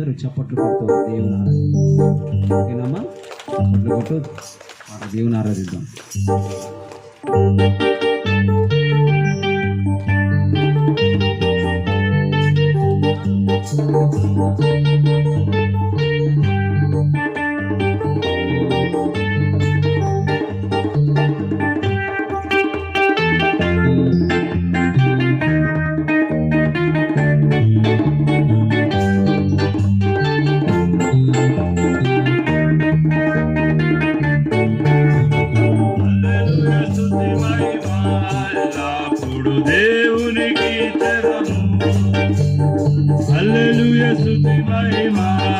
అందరూ చప్పట్లు కొడుతూ దేవుని ఆరాధిద్దాం ఓకేనమ్మా చప్పట్లు కొట్టు. మన దేవుని ఆరాధిద్దాం. Sute Paimara.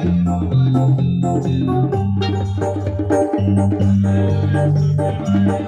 Thank you.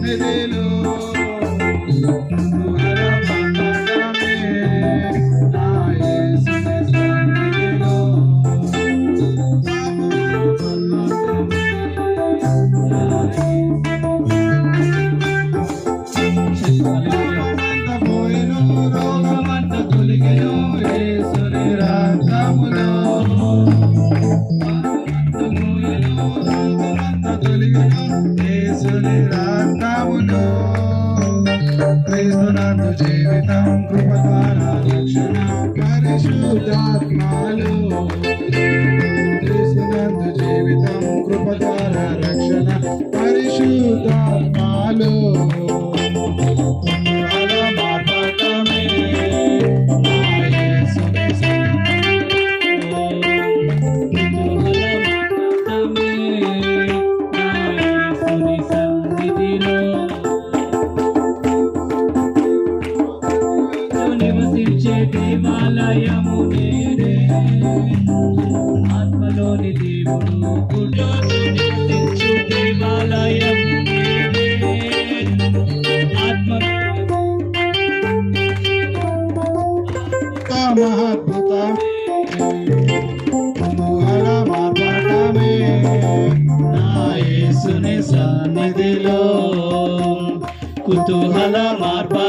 Medelo. de. olhar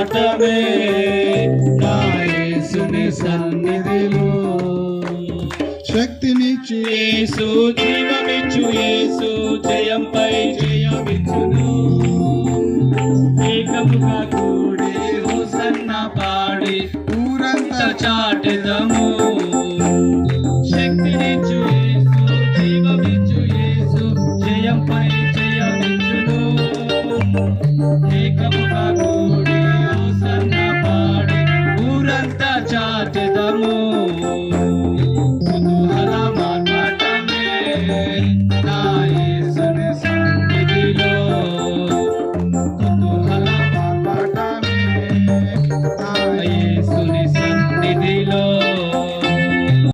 మార్పటమే నా యేసుని సన్నిధిలో. శక్తినిచ్చు యేసు జీవమిచ్చు యేసు జయంపై జయమిచ్చును. ఏకముగా కూడి హోసన్న పాడి ఊరంతా చాటెదము